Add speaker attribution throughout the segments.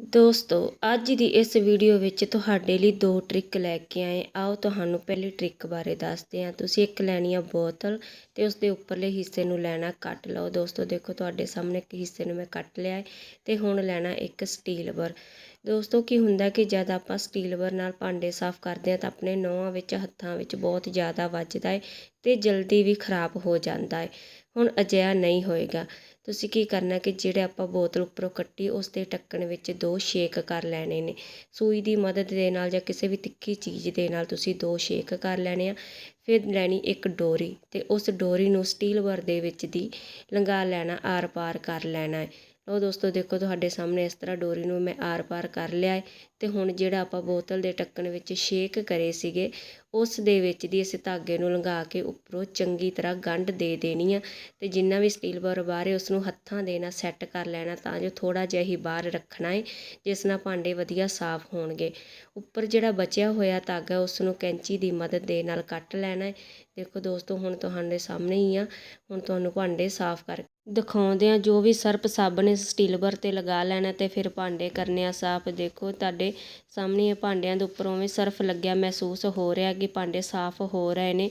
Speaker 1: ਦੋਸਤੋ, ਅੱਜ ਦੀ ਇਸ ਵੀਡੀਓ ਵਿੱਚ ਤੁਹਾਡੇ ਲਈ ਦੋ ਟਰਿਕ ਲੈ ਕੇ ਆਏ ਆਓ, ਤੁਹਾਨੂੰ ਪਹਿਲੀ ਟਰਿਕ ਬਾਰੇ ਦੱਸਦੇ ਹਾਂ। ਤੁਸੀਂ ਇੱਕ ਲੈਣੀ ਆ ਬੋਤਲ ਤੇ ਉਸ ਦੇ ਉੱਪਰਲੇ ਹਿੱਸੇ ਨੂੰ ਲੈਣਾ ਕੱਟ ਲਓ। ਦੋਸਤੋ, ਦੇਖੋ ਤੁਹਾਡੇ ਸਾਹਮਣੇ ਇੱਕ ਹਿੱਸੇ ਨੂੰ ਮੈਂ ਕੱਟ ਲਿਆ ਹੈ ਤੇ ਹੁਣ ਲੈਣਾ ਇੱਕ ਸਟੀਲ ਬਰ ਦੋਸਤੋ, ਕੀ ਹੁੰਦਾ ਕਿ ਜਦ ਆਪਾਂ ਸਟੀਲਵਰ ਨਾਲ ਭਾਂਡੇ ਸਾਫ਼ ਕਰਦੇ ਹਾਂ ਤਾਂ ਆਪਣੇ ਨੋਹਾਂ ਵਿੱਚ, ਹੱਥਾਂ ਵਿੱਚ ਬਹੁਤ ਜ਼ਿਆਦਾ ਵੱਜਦਾ ਹੈ ਅਤੇ ਜਲਦੀ ਵੀ ਖਰਾਬ ਹੋ ਜਾਂਦਾ ਹੈ ਹੁਣ ਅਜਿਹਾ ਨਹੀਂ ਹੋਏਗਾ। ਤੁਸੀਂ ਕੀ ਕਰਨਾ ਕਿ ਜਿਹੜੇ ਆਪਾਂ ਬੋਤਲ ਉੱਪਰੋਂ ਕੱਟੀ, ਉਸ ਦੇ ਢੱਕਣ ਵਿੱਚ ਦੋ ਛੇਕ ਕਰ ਲੈਣੇ ਨੇ। ਸੂਈ ਦੀ ਮਦਦ ਦੇ ਨਾਲ ਜਾਂ ਕਿਸੇ ਵੀ ਤਿੱਖੀ ਚੀਜ਼ ਦੇ ਨਾਲ ਤੁਸੀਂ ਦੋ ਛੇਕ ਕਰ ਲੈਣੇ ਆ। ਫਿਰ ਲੈਣੀ ਇੱਕ ਡੋਰੀ ਅਤੇ ਉਸ ਡੋਰੀ ਨੂੰ ਸਟੀਲਵਰ ਦੇ ਵਿੱਚ ਦੀ ਲੰਘਾ ਲੈਣਾ ਆਰ ਪਾਰ ਕਰ ਲੈਣਾ ਹੈ ਲਓ ਦੋਸਤੋ ਦੇਖੋ ਤੁਹਾਡੇ ਸਾਹਮਣੇ ਇਸ ਤਰ੍ਹਾਂ ਡੋਰੀ ਨੂੰ ਮੈਂ ਆਰ ਪਾਰ ਕਰ ਲਿਆ ਹੈ ਤੇ ਹੁਣ ਜਿਹੜਾ ਆਪਾਂ ਬੋਤਲ ਦੇ ਢੱਕਣ ਵਿੱਚ ਸ਼ੇਕ ਕਰੇ ਸੀਗੇ, ਉਸ ਦੇ ਵਿੱਚ ਦੀ ਅਸੀਂ ਧਾਗੇ ਨੂੰ ਲੰਘਾ ਕੇ ਉੱਪਰੋਂ ਚੰਗੀ ਤਰ੍ਹਾਂ ਗੰਢ ਦੇ ਦੇਣੀ ਆ ਤੇ ਜਿੰਨਾ ਵੀ ਸਟੀਲ ਬਰ ਬਾਹਰ ਹੈ ਉਸ ਨੂੰ ਹੱਥਾਂ ਦੇ ਨਾਲ ਸੈੱਟ ਕਰ ਲੈਣਾ ਤਾਂ ਜੋ ਥੋੜਾ ਜਿਹਾ ਹੀ ਬਾਹਰ ਰੱਖਣਾ ਹੈ ਜਿਸ ਨਾਲ ਭਾਂਡੇ ਵਧੀਆ ਸਾਫ਼ ਹੋਣਗੇ। ਉੱਪਰ ਜਿਹੜਾ ਬਚਿਆ ਹੋਇਆ ਧਾਗਾ ਉਸ ਨੂੰ ਕੈਂਚੀ ਦੀ ਮਦਦ ਦੇ ਨਾਲ ਕੱਟ ਲੈਣਾ ਹੈ ਦੇਖੋ ਦੋਸਤੋ ਹੁਣ ਤੁਹਾਡੇ ਸਾਹਮਣੇ ਹੀ ਆ, ਹੁਣ ਤੁਹਾਨੂੰ ਭਾਂਡੇ ਸਾਫ਼ ਕਰ ਦਿਖਾਉਂਦੇ ਆ ਜੋ ਵੀ ਸਰਫ ਸਾਬਣ ਸਟੀਲ ਬਰ ਤੇ ਲਗਾ ਲੈਣਾ ਅਤੇ ਫਿਰ ਭਾਂਡੇ ਕਰਨੇ ਆ ਸਾਫ਼। ਦੇਖੋ ਤੁਹਾਡੇ ਸਾਹਮਣੇ ਭਾਂਡਿਆਂ ਦੇ ਉੱਪਰ ਉਵੇਂ ਸਰਫ ਲੱਗਿਆ ਮਹਿਸੂਸ ਹੋ ਰਿਹਾ ਕਿ ਭਾਂਡੇ ਸਾਫ਼ ਹੋ ਰਹੇ ਨੇ।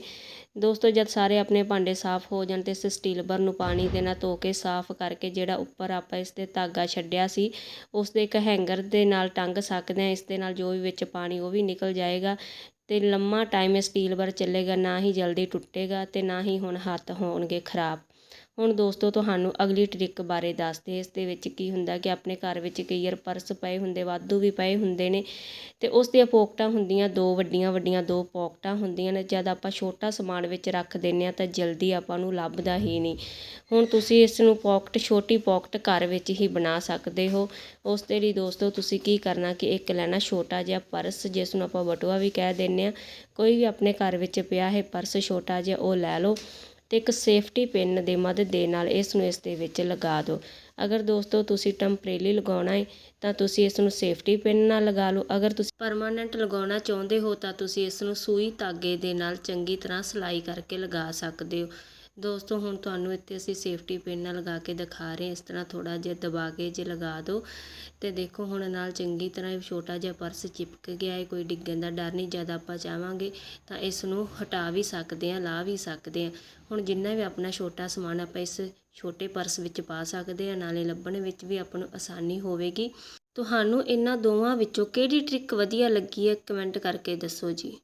Speaker 1: ਦੋਸਤੋ, ਜਦ ਸਾਰੇ ਆਪਣੇ ਭਾਂਡੇ ਸਾਫ਼ ਹੋ ਜਾਣ ਤਾਂ ਇਸ ਸਟੀਲਬਰ ਨੂੰ ਪਾਣੀ ਦੇ ਨਾਲ ਧੋ ਕੇ ਸਾਫ਼ ਕਰਕੇ ਜਿਹੜਾ ਉੱਪਰ ਆਪਾਂ ਇਸ ਤੇ ਧਾਗਾ ਛੱਡਿਆ ਸੀ, ਉਸ ਦੇ ਇੱਕ ਹੈਂਗਰ ਦੇ ਨਾਲ ਟੰਗ ਸਕਦੇ ਹਾਂ, ਇਸ ਦੇ ਨਾਲ ਜੋ ਵੀ ਵਿੱਚ ਪਾਣੀ ਉਹ ਵੀ ਨਿਕਲ ਜਾਏਗਾ ਅਤੇ ਲੰਮਾ ਟਾਈਮ ਇਹ ਸਟੀਲਬਰ ਚੱਲੇਗਾ, ਨਾ ਹੀ ਜਲਦੀ ਟੁੱਟੇਗਾ ਅਤੇ ਨਾ ਹੀ ਹੁਣ ਹੱਥ ਹੋਣਗੇ ਖਰਾਬ। ਹੁਣ ਦੋਸਤੋ, ਤੁਹਾਨੂੰ ਅਗਲੀ ਟ੍ਰਿਕ ਬਾਰੇ ਦੱਸਦੇ ਇਸ ਦੇ ਵਿੱਚ ਕੀ ਹੁੰਦਾ ਕਿ ਆਪਣੇ ਘਰ ਵਿੱਚ ਕਈ ਵਾਰ ਪਰਸ ਪਏ ਹੁੰਦੇ, ਵਾਧੂ ਵੀ ਪਏ ਹੁੰਦੇ ਨੇ ਤੇ ਉਸ ਦੀਆਂ ਪੋਕਟਾਂ ਹੁੰਦੀਆਂ, ਦੋ ਵੱਡੀਆਂ ਵੱਡੀਆਂ ਦੋ ਪੋਕਟਾਂ ਹੁੰਦੀਆਂ ਨੇ। ਜਦ ਆਪਾਂ ਛੋਟਾ ਸਮਾਨ ਵਿੱਚ ਰੱਖ ਦਿੰਨੇ ਆ ਤਾਂ ਜਲਦੀ ਆਪਾਂ ਨੂੰ ਲੱਭਦਾ ਹੀ ਨਹੀਂ। ਹੁਣ ਤੁਸੀਂ ਇਸ ਨੂੰ ਪੋਕਟ, ਛੋਟੀ ਪੋਕਟ ਘਰ ਵਿੱਚ ਹੀ ਬਣਾ ਸਕਦੇ ਹੋ। ਉਸ ਦੇ ਲਈ ਦੋਸਤੋ, ਤੁਸੀਂ ਕੀ ਕਰਨਾ ਕਿ ਇੱਕ ਲੈਣਾ ਛੋਟਾ ਜਿਹਾ ਪਰਸ, ਜਿਸ ਨੂੰ ਆਪਾਂ ਬਟੂਆ ਵੀ ਕਹਿ ਦਿੰਨੇ ਆ ਕੋਈ ਵੀ ਆਪਣੇ ਘਰ ਵਿੱਚ ਪਿਆ ਹੈ ਪਰਸ ਛੋਟਾ ਜਿਹਾ, ਉਹ ਲੈ ਲਓ। ਅਤੇ ਇੱਕ ਸੇਫਟੀ ਪਿੰਨ ਦੀ ਮਦਦ ਦੇ ਨਾਲ ਇਸ ਨੂੰ ਇਸ ਦੇ ਵਿੱਚ ਲਗਾ ਦਿਓ। ਅਗਰ ਦੋਸਤੋ ਤੁਸੀਂ ਟੈਂਪਰੇਲੀ ਲਗਾਉਣਾ ਹੈ ਤਾਂ ਤੁਸੀਂ ਇਸ ਨੂੰ ਸੇਫਟੀ ਪਿੰਨ ਨਾਲ ਲਗਾ ਲਓ। ਅਗਰ ਤੁਸੀਂ ਪਰਮਾਨੈਂਟ ਲਗਾਉਣਾ ਚਾਹੁੰਦੇ ਹੋ, ਤਾਂ ਤੁਸੀਂ ਇਸ ਨੂੰ ਸੂਈ ਧਾਗੇ ਦੇ ਨਾਲ ਚੰਗੀ ਤਰ੍ਹਾਂ ਸਿਲਾਈ ਕਰਕੇ ਲਗਾ ਸਕਦੇ ਹੋ। ਦੋਸਤੋ, ਹੁਣ ਤੁਹਾਨੂੰ ਇੱਥੇ ਅਸੀਂ ਸੇਫਟੀ ਪਿੰਨ ਨਾਲ ਲਗਾ ਕੇ ਦਿਖਾ ਰਹੇ ਇਸ ਤਰ੍ਹਾਂ ਥੋੜਾ ਜਿਹਾ ਦਬਾ ਕੇ ਜੇ ਲਗਾ ਦਿਓ। ਤੇ ਦੇਖੋ, ਹੁਣ ਨਾਲ ਚੰਗੀ ਤਰ੍ਹਾਂ ਇਹ ਛੋਟਾ ਜਿਹਾ ਪਰਸ ਚਿਪਕ ਗਿਆ ਹੈ। ਕੋਈ ਡਿੱਗਣ ਦਾ ਡਰ ਨਹੀਂ, ਜਦ ਆਪਾਂ ਚਾਹਾਂਗੇ ਤਾਂ ਇਸ ਨੂੰ ਹਟਾ ਵੀ ਸਕਦੇ ਹਾਂ, ਲਾ ਵੀ ਸਕਦੇ ਹਾਂ। ਹੁਣ ਜਿੰਨਾ ਵੀ ਆਪਣਾ ਛੋਟਾ ਸਮਾਨ ਆਪਾਂ ਇਸ ਛੋਟੇ ਪਰਸ ਵਿੱਚ ਪਾ ਸਕਦੇ ਹਾਂ, ਨਾਲੇ ਲੱਭਣ ਵਿੱਚ ਵੀ ਆਪਾਂ ਨੂੰ ਆਸਾਨੀ ਹੋਵੇਗੀ। ਤੁਹਾਨੂੰ ਇਹਨਾਂ ਦੋਵਾਂ ਵਿੱਚੋਂ ਕਿਹੜੀ ਟ੍ਰਿਕ ਵਧੀਆ ਲੱਗੀ ਹੈ ਕਮੈਂਟ ਕਰਕੇ ਦੱਸੋ ਜੀ।